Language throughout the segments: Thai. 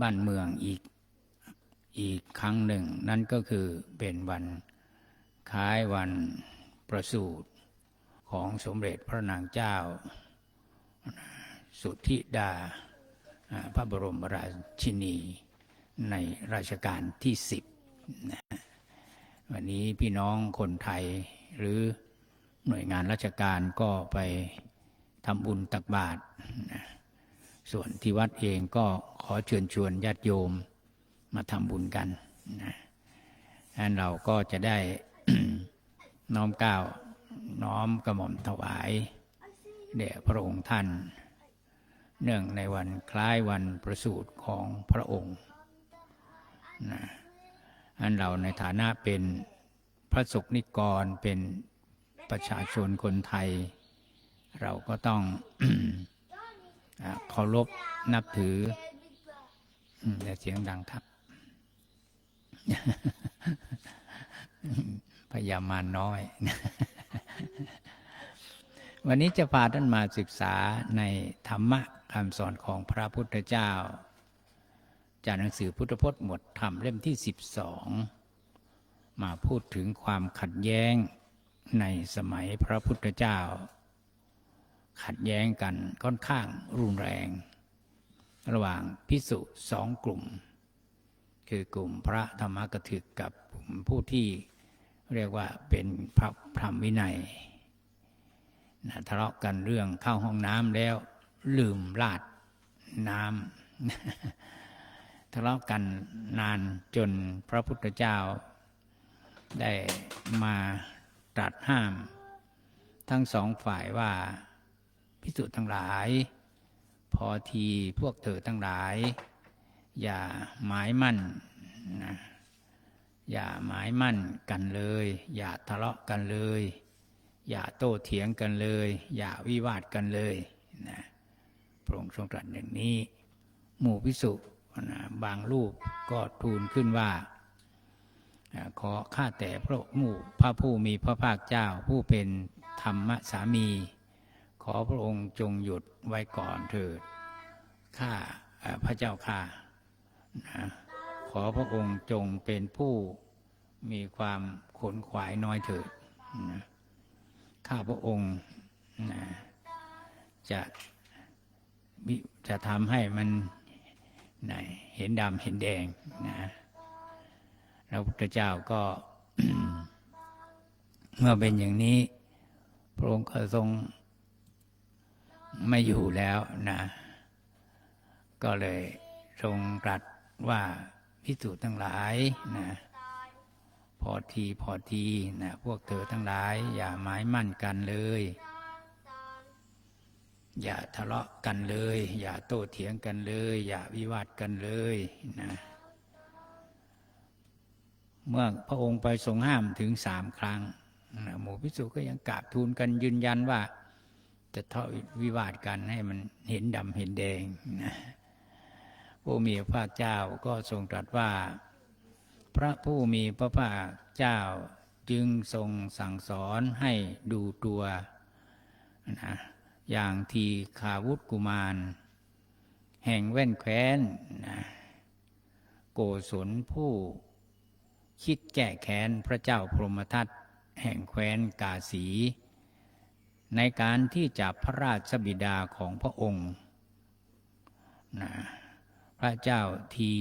บ้านเมืองอีกอีกครั้งหนึ่ง นั่นก็คือเป็นวันคล้ายวันประสูติของสมเด็จพระนางเจ้า สุทธิดา พระบรมราชินีในรัชกาลที่สิบวันนี้พี่น้องคนไทยหรือหน่วยงานราชการก็ไปทำบุญตักบาตรนะ ส่วนที่วัดเองก็ขอเชิญชวนญาติโยมมาทำบุญกันนะอันเราก็จะได้น้อมก้าวน้อมกระหม่อมถวายแด่พระองค์ท่าน เนื่องในวันคล้ายวันประสูติของพระองค์นะอันเราในฐานะเป็นพระสงฆ์นิกรเป็นประชาชนคนไทย เราก็ต้อง เคารพนับถืออย่าเสียงดังครับพยามารน้อย วันนี้จะพาท่านมาศึกษาในธรรมะคำสอนของพระพุทธเจ้า จากหนังสือพุทธพจน์หมวดธรรมเล่มที่12มาพูดถึงความขัดแย้งในสมัยพระพุทธเจ้า ขัดแย้งกันค่อนข้างรุนแรง ระหว่างพิสุสองกลุ่ม คือกลุ่มพระธรรมกถึกกับกลุ่มผู้ที่เรียกว่าเป็นพระพรหมวินัยนะทะเลาะกันเรื่องเข้าห้องน้ำแล้วลืมลาดน้ำทะเลาะกันนานจนพระพุทธเจ้า ได้มาตรัสห้าม ทั้งสองฝ่ายว่า พิสุทั้งหลาย พอทีพวกเธอทั้งหลาย อย่าหมายมั่นนะอย่าหมายมั่นกันเลย อย่าทะเลาะกันเลย อย่าโต้เถียงกันเลย อย่าวิวาทกันเลยนะพระองค์ทรงตรัสอย่างนี้ หมู่พิสุนะบางรูปก็ทูลขึ้นว่าขอข้าแต่พระหมู่พระผู้มีพระภาคเจ้าผู้เป็นธรรมสามี ขอพระองค์จงหยุดไว้ก่อนเถิดข้าพระเจ้าข้านะขอพระองค์จงเป็นผู้มีความขนขวายน้อยเถิดนะข้าพระองค์นะจะจะทำให้มันไหนเห็นดำเห็นแดงนะพระพุทธเจ้าก็เมื่อเป็นอย่างนี้ พระองค์ก็ทรง ไม่อยู่แล้วนะ ก็เลยทรงตรัสว่าพิสูจน์ทั้งหลายนะพอทีพอทีนะพวกเธอทั้งหลาย อย่าหมายมั่นกันเลย อย่าทะเลาะกันเลย อย่าโต้เถียงกันเลย อย่าวิวาทกันเลยนะเมื่อพระองค์ไปทรงห้ามถึงสามครั้งนะหมู่พิสุก็ยังกราบทูลกันยืนยันว่า จะทะวิวาทกันให้มันเห็นดำเห็นแดงนะพระมีพระเจ้าก็ทรงตรัสว่า พระผู้มีพระภาคเจ้าจึงทรงสั่งสอนให้ดูตัวนะอย่างทีขาวุธกุมาร แห่งแว่นแคว้นนะโกศลผู้คิดแก้แค้นพระเจ้าพรหมทัตแห่งแคว้นกาสี ในการที่จะพระราชบิดาของพระองค์นะพระเจ้าที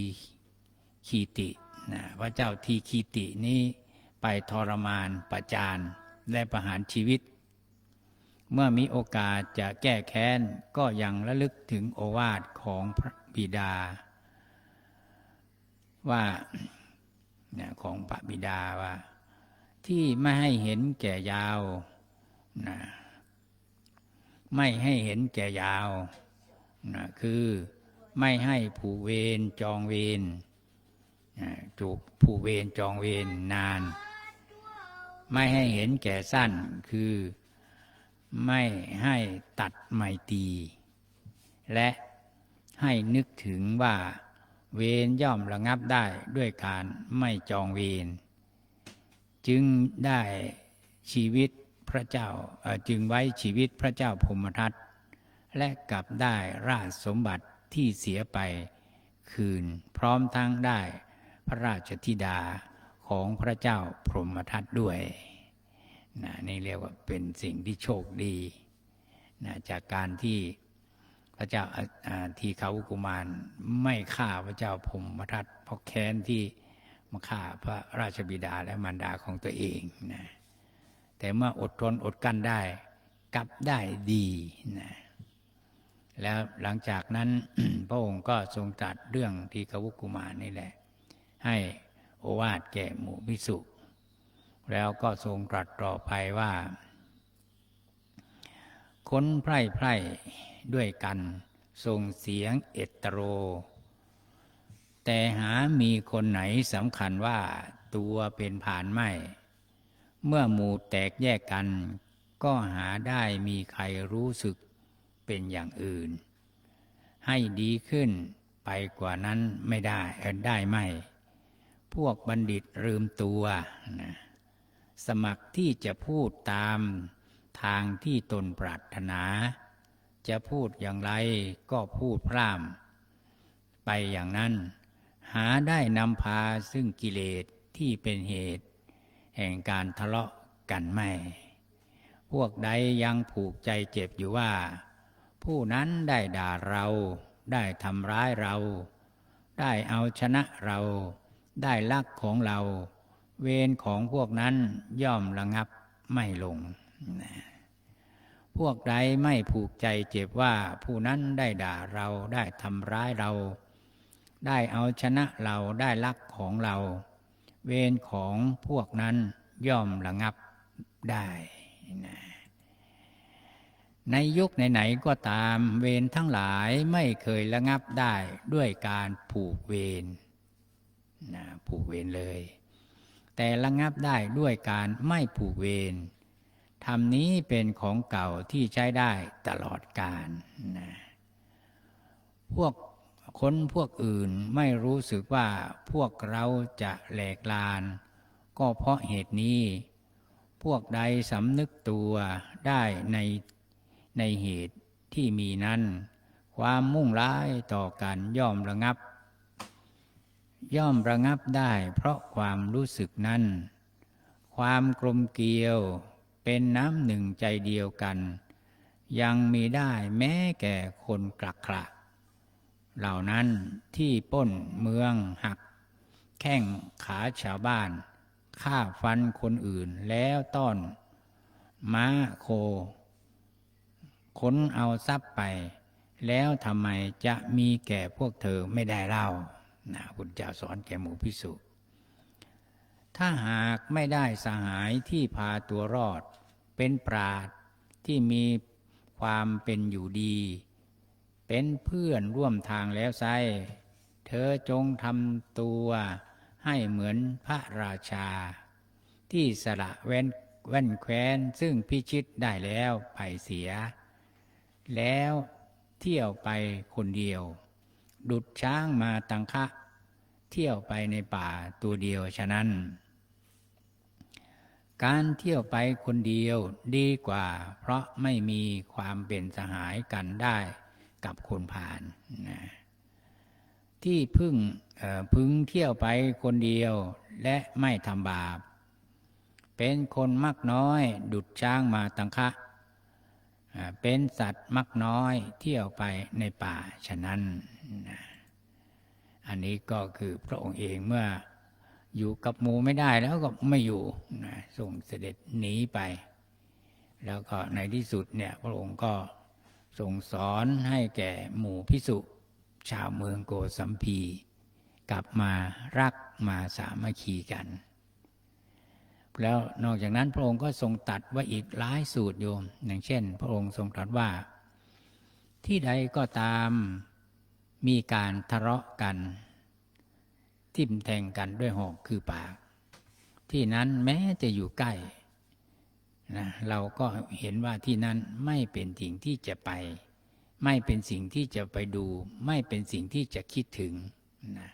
คีตินะพระเจ้าทีคีตินี้ไปทรมานประจานและประหารชีวิต เมื่อมีโอกาสจะแก้แค้นก็ยังระลึกถึงโอวาทของพระบิดา ว่าของพระบิดาว่า ที่ไม่ให้เห็นแก่ยาวนะ ไม่ให้เห็นแก่ยาวนะคือไม่ให้ผู้เวรจองเวรนะถูกผู้เวรจองเวรนาน ไม่ให้เห็นแก่สั้นคือไม่ให้ตัดไม่ตี และให้นึกถึงว่าเวรย่อมระงับได้ด้วยการไม่จองเวรจึงได้ชีวิต พระเจ้าจึงไว้ชีวิตพระเจ้าพรมทัตและกลับได้ราชสมบัติที่เสียไปคืนพร้อมทั้งได้พระราชธิดาของพระเจ้าพรหมทัตด้วยนะนี่เรียกว่าเป็นสิ่งที่โชคดีนะจากการที่พระเจ้าทีเขากุมารไม่ฆ่าพระเจ้าพรหมทัตเพราะแค้นที่มาฆ่าพระราชบิดาและมารดาของตัวเองนะ แต่เมื่ออดทนอดกั้นได้ กลับได้ดีนะแล้วหลังจากนั้นพระองค์ก็ทรงตรัสเรื่องทีฆวุกุมารนี่แหละ ให้โอวาทแก่หมู่พิสุแล้วก็ทรงตรัสต่อไปว่า ค้นไพร่ไพร่ด้วยกันส่งเสียงเอตโร แต่หามีคนไหนสำคัญว่าตัวเป็นผ่านไม่ เมื่อหมู่แตกแยกกัน ก็หาได้มีใครรู้สึกเป็นอย่างอื่น ให้ดีขึ้นไปกว่านั้นไม่ได้ได้ไม่ พวกบัณฑิตลืมตัวนะสมัครที่จะพูดตามทางที่ตนปรารถนา จะพูดอย่างไรก็พูดพร่ำไปอย่างนั้น หาได้นำพาซึ่งกิเลสที่เป็นเหตุ แห่งการทะเลาะกันไม่ พวกใดยังผูกใจเจ็บอยู่ว่า ผู้นั้นได้ด่าเรา ได้ทำร้ายเรา ได้เอาชนะเรา ได้ลักของเรา เวรของพวกนั้นย่อมระงับไม่ลง พวกใดไม่ผูกใจเจ็บว่าผู้นั้นได้ด่าเราได้ทำร้ายเรา ได้เอาชนะเราได้ลักของเรา เวรของพวกนั้นย่อมระงับได้นะในยุคไหนๆก็ตามเวรทั้งหลายไม่เคยระงับได้ด้วยการผูกเวรนะผูกเวรเลย แต่ระงับได้ด้วยการไม่ผูกเวรธรรมนี้เป็นของเก่าที่ใช้ได้ตลอดกาลนะพวก คนพวกอื่นไม่รู้สึกว่าพวกเราจะแหลกลาน ก็เพราะเหตุนี้ พวกใดสำนึกตัวได้ในในเหตุที่มีนั้น ความมุ่งร้ายต่อกันย่อมระงับ ย่อมระงับได้เพราะความรู้สึกนั้น ความกลมเกลียวเป็นน้ำหนึ่งใจเดียวกัน ยังมีได้แม้แก่คนกลักขระ เหล่านั้นที่ป้นเมืองหัก แข้งขาชาวบ้านฆ่าฟันคนอื่นแล้วต้อน ม้าโค ค้นเอาทรัพย์ไป แล้วทำไมจะมีแก่พวกเธอไม่ได้เล่านะพุทธเจ้าสอนแก่หมู่พิสุถ้าหากไม่ได้สหายที่พาตัวรอด เป็นปราดที่มีความเป็นอยู่ดี เป็นเพื่อนร่วมทางแล้วไซเธอจงทำตัวให้เหมือนพระราชา ที่สละแว่นแว่นแคว้นซึ่งพิชิตได้แล้วไปเสีย แล้วเที่ยวไปคนเดียว ดุดช้างมาตังคะ เที่ยวไปในป่าตัวเดียวฉะนั้น การเที่ยวไปคนเดียวดีกว่า เพราะไม่มีความเป็นสหายกันได้ กับคนผ่านนะที่พึ่งเอ่อพึงเที่ยวไปคนเดียวและไม่ทำบาป เป็นคนมักน้อยดุดช้างมาตังคะอ่าเป็นสัตว์มักน้อยเที่ยวไปในป่าฉะนั้นนะอันนี้ก็คือพระองค์เองเมื่ออยู่กับหมูไม่ได้แล้วก็ไม่อยู่นะส่งเสด็จหนีไป แล้วก็ในที่สุดเนี่ยพระองค์ก็ ทรงสอนให้แก่หมู่พิสุชาวเมืองโกสัมพี กลับมารักมาสามัคคีกัน แล้วนอกจากนั้นพระองค์ก็ทรงตัดไว้อีกหลายสูตรโยม อย่างเช่น พระองค์ทรงตรัสว่า ที่ใดก็ตามมีการทะเลาะกัน ทิ่มแทงกันด้วยหอกคือปาก ที่นั้นแม้จะอยู่ใกล้ นะเราก็เห็นว่าที่นั้นไม่เป็นสิ่งที่จะไป ไม่เป็นสิ่งที่จะไปดู ไม่เป็นสิ่งที่จะคิดถึงนะ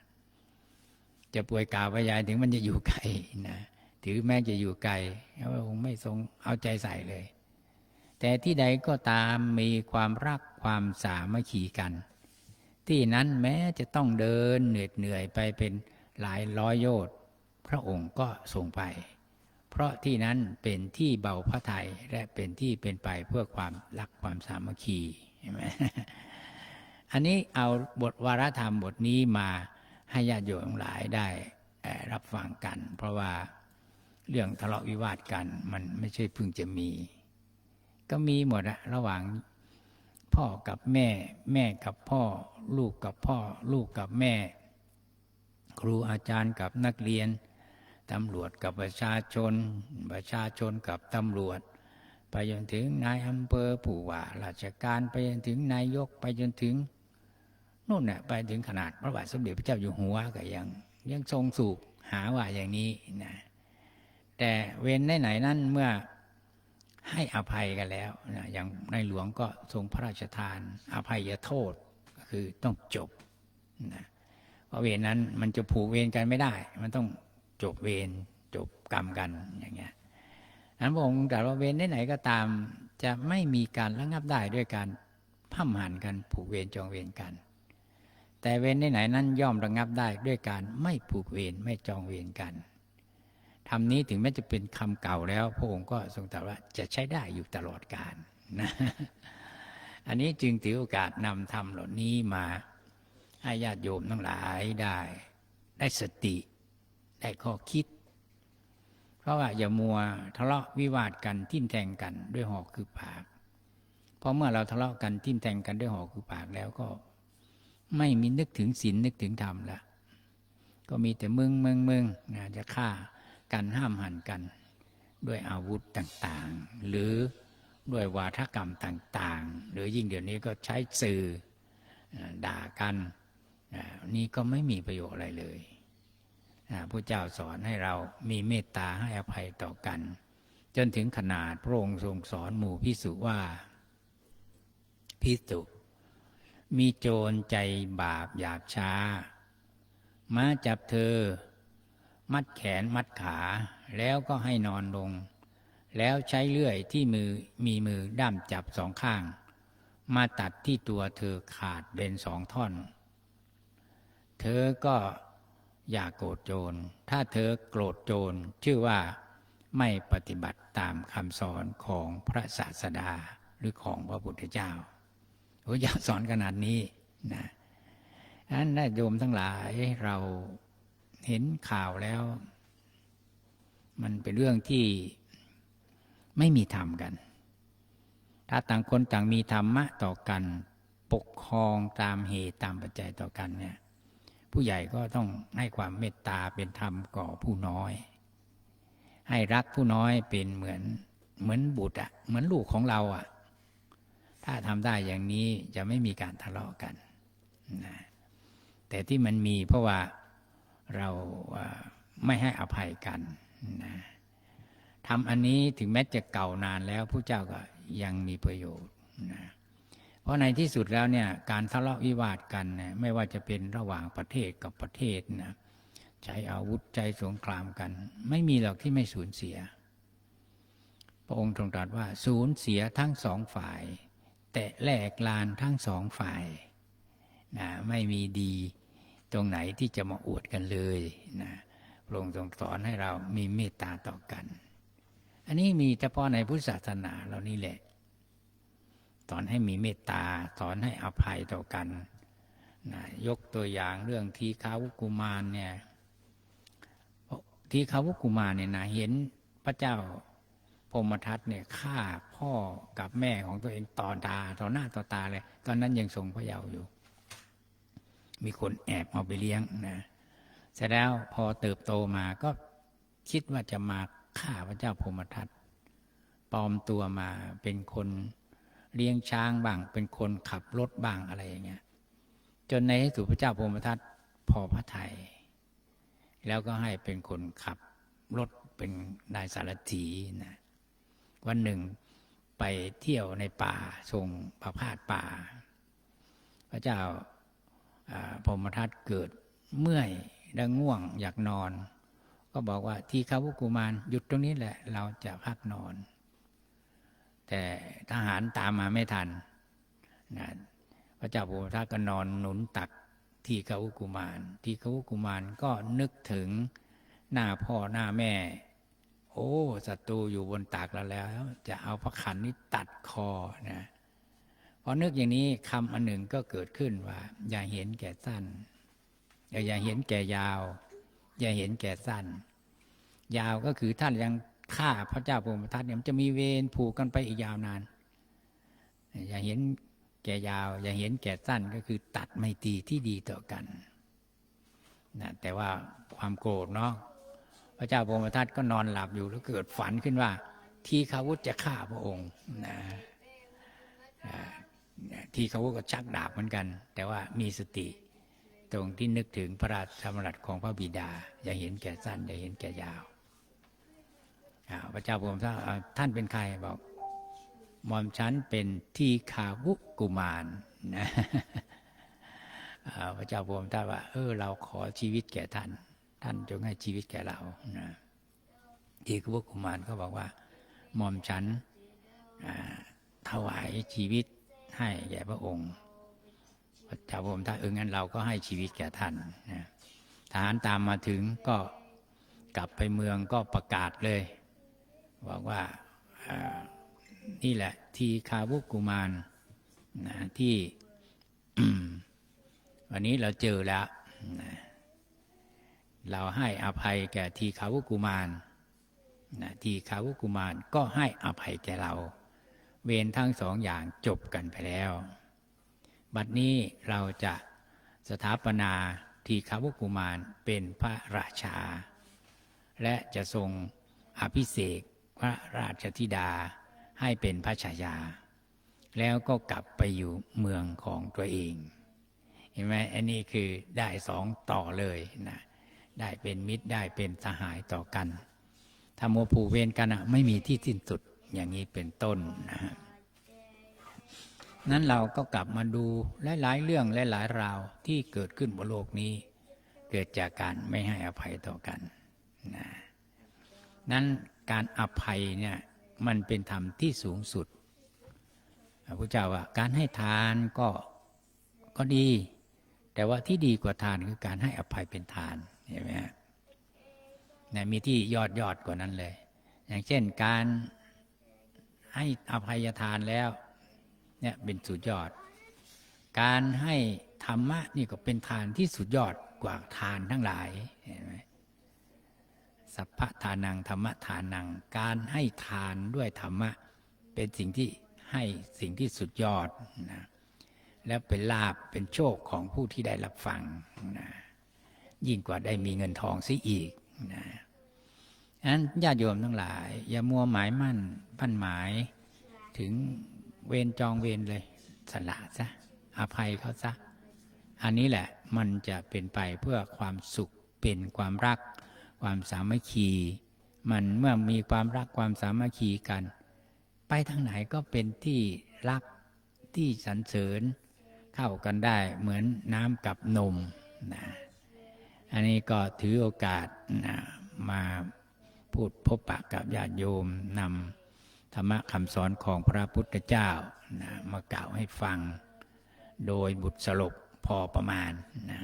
จะป่วยกาวพยายถึงมันจะอยู่ไกลนะถือแม้จะอยู่ไกลพระองค์ไม่ทรงเอาใจใส่เลย แต่ที่ใดก็ตามมีความรักความสามัคคีกัน ที่นั้นแม้จะต้องเดินเหนื่อยเหนื่อยไปเป็นหลายร้อยโยชน์พระองค์ก็ทรงไป เพราะที่นั้นเป็นที่เบาพระทัยและเป็นที่เป็นไปเพื่อความรักความสามัคคีเห็นไหมอันนี้เอาบทวารธรรมบทนี้มาให้ญาติโยมหลายได้รับฟังกัน เพราะว่าเรื่องทะเลาะวิวาทกัน มันไม่ใช่เพิ่งจะมี ก็มีหมดอะระหว่างพ่อกับแม่ แม่กับพ่อ ลูกกับพ่อ ลูกกับแม่ ครูอาจารย์กับนักเรียน ตำรวจกับประชาชน ประชาชนกับตำรวจ ไปจนถึงนายอำเภอผู้ว่าราชการไปจนถึงนายกไปจนถึงนู่นน่ะไปถึงขนาดพระบาทสมเด็จพระเจ้าอยู่หัวก็ยังยังทรงสูกหาว่าอย่างนี้นะแต่เว้นไหนนั้นเมื่อให้อภัยกันแล้วนะอย่างในหลวงก็ทรงพระราชทาน อภัยโทษก็คือต้องจบนะเพราะเวรนั้นมันจะผูกเวรกันไม่ได้ มันต้อง จบเวรจบกรรมกันอย่างเงี้ยนั้นพระองค์ตรัสว่าเวรไหนก็ตาม จะไม่มีการระงับได้ด้วยการพั่มหันกันผูกเวรจองเวรกัน แต่เวรไหนนั้นย่อมระงับได้ด้วยการไม่ผูกเวรไม่จองเวรกันทำนี้ถึงแม้จะเป็นคำเก่าแล้ว พระองค์ก็ทรงตรัสว่าจะใช้ได้อยู่ตลอดกาลนะอันนี้จึงถือโอกาสนำธรรมเหล่านี้มาให้ญาติโยมทั้งหลายได้ ได้สติ ได้ข้อคิด เพราะว่าอย่ามัวทะเลาะวิวาทกันทิ่มแทงกันด้วยหอกคือปาก เพราะเมื่อเราทะเลาะกันทิ่มแทงกันด้วยหอกคือปากแล้วก็ ไม่มีนึกถึงศีลนึกถึงธรรมละก็มีแต่มึงมึงมึงนะจะฆ่ากันห้ามหันกัน ด้วยอาวุธต่างๆ หรือด้วยวาทกรรมต่างๆ หรือยิ่งเดี๋ยวนี้ก็ใช้สื่อด่ากัน นี่ก็ไม่มีประโยชน์อะไรเลย พระเจ้าสอนให้เรามีเมตตาให้อภัยต่อกัน จนถึงขนาดพระองค์ทรงสอนหมู่พิสุว่าพิสุมีโจรใจบาปหยาบช้า มาจับเธอ มัดแขนมัดขาแล้วก็ให้นอนลง แล้วใช้เลื่อยที่มือมีมือด้ามจับสองข้าง มาตัดที่ตัวเธอขาดเป็นสองท่อน เธอก็ อย่าโกรธโจร ถ้าเธอโกรธโจรชื่อว่าไม่ปฏิบัติตามคำสอนของพระศาสดาหรือของพระพุทธเจ้าพระเจ้าสอนขนาดนี้นะนั้นญาติโยมทั้งหลายเราเห็นข่าวแล้ว มันเป็นเรื่องที่ไม่มีธรรมกัน ถ้าต่างคนต่างมีธรรมะต่อกัน ปกครองตามเหตุตามปัจจัยต่อกันเนี่ย ผู้ใหญ่ก็ต้องให้ความเมตตาเป็นธรรมก่อผู้น้อย ให้รักผู้น้อยเป็นเหมือนเหมือนบุตรอะเหมือนลูกของเราอะถ้าทำได้อย่างนี้จะไม่มีการทะเลาะกันนะแต่ที่มันมีเพราะว่าเราอ่าไม่ให้อภัยกันนะทำอันนี้ถึงแม้จะเก่านานแล้วผู้เจ้าก็ยังมีประโยชน์นะ เพราะในที่สุดแล้วเนี่ยการทะเลาะวิวาทกันเนี่ยไม่ว่าจะเป็นระหว่างประเทศกับประเทศนะใช้อาวุธใจสงครามกัน ไม่มีหรอกที่ไม่สูญเสีย พระองค์ทรงตรัสว่าสูญเสียทั้งสองฝ่าย แต่แหลกลานทั้งสองฝ่ายนะไม่มีดีตรงไหนที่จะมาอวดกันเลยนะพระองค์ทรงสอนให้เรามีเมตตาต่อกัน อันนี้มีเฉพาะในพุทธศาสนาเรานี่แหละ สอนให้มีเมตตา สอนให้อภัยต่อกันนะยกตัวอย่างเรื่องทีฆาวุกุมารเนี่ยทีฆาวุกุมารเนี่ยนะเห็นพระเจ้าพมทัตเนี่ยฆ่าพ่อกับแม่ของตัวเองต่อตาต่อหน้าต่อตาเลย ตอนนั้นยังทรงพระเยาว์อยู่ มีคนแอบเอาไปเลี้ยงนะเสร็จแล้วพอเติบโตมาก็คิดว่าจะมาฆ่าพระเจ้าพมทัตปลอมตัวมาเป็นคน เลี้ยงช้างบ้าง เป็นคนขับรถบ้างอะไรอย่างเงี้ยจนในที่สุดพระเจ้าพรหมทัตพอพระทัยแล้วก็ให้เป็นคนขับรถเป็นนายสารถีนะวันหนึ่งไปเที่ยวในป่าทรงประพาสป่า พระเจ้าอ่าพรหมทัตเกิดเมื่อยและง่วงอยากนอน ก็บอกว่าที่ขาวุกุมารหยุดตรงนี้แหละ เราจะพักนอน แต่ทหารตามมาไม่ทันนะพระเจ้าภูมิทัตก็นอนหนุนตักทีฆวุกุมาร ทีฆวุกุมารก็นึกถึงหน้าพ่อหน้าแม่ โอ้ศัตรูอยู่บนตักเราแล้ว จะเอาพระขันนี้ตัดคอนะพอนึกอย่างนี้คำอันหนึ่งก็เกิดขึ้นว่า อย่าเห็นแก่สั้น อย่าเห็นแก่ยาว อย่าเห็นแก่สั้น ยาวก็คือท่านยัง ฆ่าพระเจ้าพรหมทัตเนี่ยมันจะมีเวรผูกกันไปอีกยาวนาน อย่าเห็นแก่ยาว อย่าเห็นแก่สั้นก็คือตัดไม่ตีที่ดีต่อกันนะแต่ว่าความโกรธเนาะพระเจ้าพรหมทัตก็นอนหลับอยู่แล้วเกิดฝันขึ้นว่า ทีขาวุธจะฆ่าพระองค์นะอ่าทีขาวุธก็ชักดาบเหมือนกัน แต่ว่ามีสติตรงที่นึกถึงพระราชดำรัสของพระบิดา อย่าเห็นแก่สั้น อย่าเห็นแก่ยาว พระเจ้าพรมท่าท่านเป็นใครบอกหมอมฉันเป็นทีขาวุกุมารนะพระเจ้าพรมทัตว่า เออ เราขอชีวิตแก่ท่าน ท่านจงให้ชีวิตแก่เรานะทีขาวุกุมารก็บอกว่า หมอมฉันถวายชีวิตให้แก่พระองค์พระเจ้าพระองค์ถ้าเอองั้นเราก็ให้ชีวิตแก่ท่านนะทหารตามมาถึงก็กลับไปเมืองก็ประกาศเลย บอกว่านี่แหละ ทีคาวุกุมารนะที่วันนี้เราเจอแล้วนะเราให้อภัยแก่ทีคาวุกุมารนะทีคาวุกุมารก็ให้อภัยแก่เรา เวรทั้งสองอย่างจบกันไปแล้ว บัดนี้เราจะสถาปนาทีฆาวุกุมารเป็นพระราชา และจะทรงอภิเษก พระราชธิดาให้เป็นพระชายา แล้วก็กลับไปอยู่เมืองของตัวเอง เห็นไหมอันนี้คือได้สองต่อเลยนะได้เป็นมิตรได้เป็นสหายต่อกันถ้าโมผูกเวรกันไม่มีที่สิ้นสุดอย่างนี้เป็นต้นนะฮะนั้นเราก็กลับมาดูหลายๆเรื่องหลายๆราวที่เกิดขึ้นบนโลกนี้ เกิดจากการไม่ให้อภัยต่อกันนะนั้น การอภัยเนี่ยมันเป็นธรรมที่สูงสุดพระพุทธเจ้าว่าการให้ทานก็ก็ดี แต่ว่าที่ดีกว่าทานคือการให้อภัยเป็นทานเห็นไหมฮะนะมีที่ยอดยอดกว่านั้นเลย อย่างเช่นการให้อภัยทานแล้วเนี่ยเป็นสุดยอด การให้ธรรมะนี่ก็เป็นทานที่สุดยอดกว่าทานทั้งหลายเห็นไหม สัพพะทานังธรรมทานัง การให้ทานด้วยธรรมะ เป็นสิ่งที่ให้สิ่งที่สุดยอดนะแล้วเป็นลาบเป็นโชคของผู้ที่ได้รับฟังนะยิ่งกว่าได้มีเงินทองซิอีกนะนั้นญาติโยมทั้งหลาย อย่ามัวหมายมั่นปั้นหมายถึงเวรจองเวรเลยสละซะอภัยเขาซะ อันนี้แหละมันจะเป็นไปเพื่อความสุขเป็นความรัก ความสามัคคี มันเมื่อมีความรักความสามัคคีกัน ไปทางไหนก็เป็นที่รักที่สรรเสริญเข้ากันได้เหมือนน้ำกับนมนะอันนี้ก็ถือโอกาสนะมาพูดพบปะกับญาติโยมนำธรรมะคำสอนของพระพุทธเจ้านะมากล่าวให้ฟัง โดยบุตรสรุปพอประมาณนะ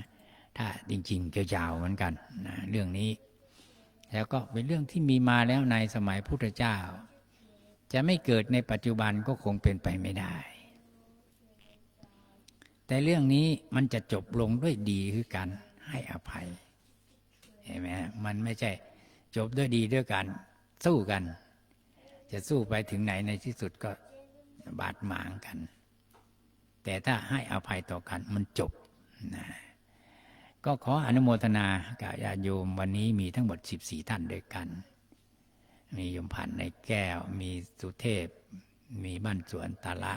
ถ้าจริงๆจะยาวเหมือนกันนะเรื่องนี้ แล้วก็เป็นเรื่องที่มีมาแล้วในสมัยพุทธเจ้า จะไม่เกิดในปัจจุบันก็คงเป็นไปไม่ได้ แต่เรื่องนี้มันจะจบลงด้วยดีคือการให้อภัยเห็นไหมมันไม่ใช่จบด้วยดีด้วยการสู้กัน จะสู้ไปถึงไหนในที่สุดก็บาดหมางกัน แต่ถ้าให้อภัยต่อกันมันจบนะ ก็ขออนุโมทนากับญาติโยมวันนี้มีทั้งหมด 14 ท่านด้วยกัน มีโยมพันธ์ในแก้ว มีสุเทพ มีบ้านสวนตาละ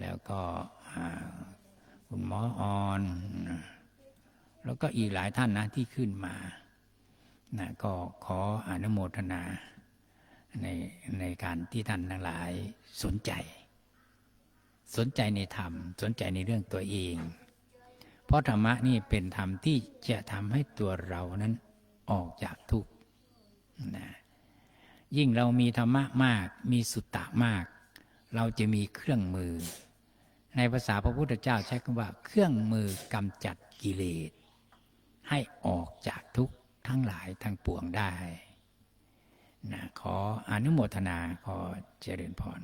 แล้วก็คุณหมอออน แล้วก็อีกหลายท่านนะที่ขึ้นมานะก็ขออนุโมทนาในในการที่ท่านทั้งหลายสนใจ สนใจในธรรม สนใจในเรื่องตัวเอง เพราะธรรมะนี่เป็นธรรมที่จะทำให้ตัวเรานั้นออกจากทุกข์นะยิ่งเรามีธรรมะมาก มีสุตตะมาก เราจะมีเครื่องมือ ในภาษาพระพุทธเจ้าใช้คำว่า เครื่องมือกำจัดกิเลส ให้ออกจากทุกข์ทั้งหลายทั้งปวงได้นะขออนุโมทนาขอเจริญพร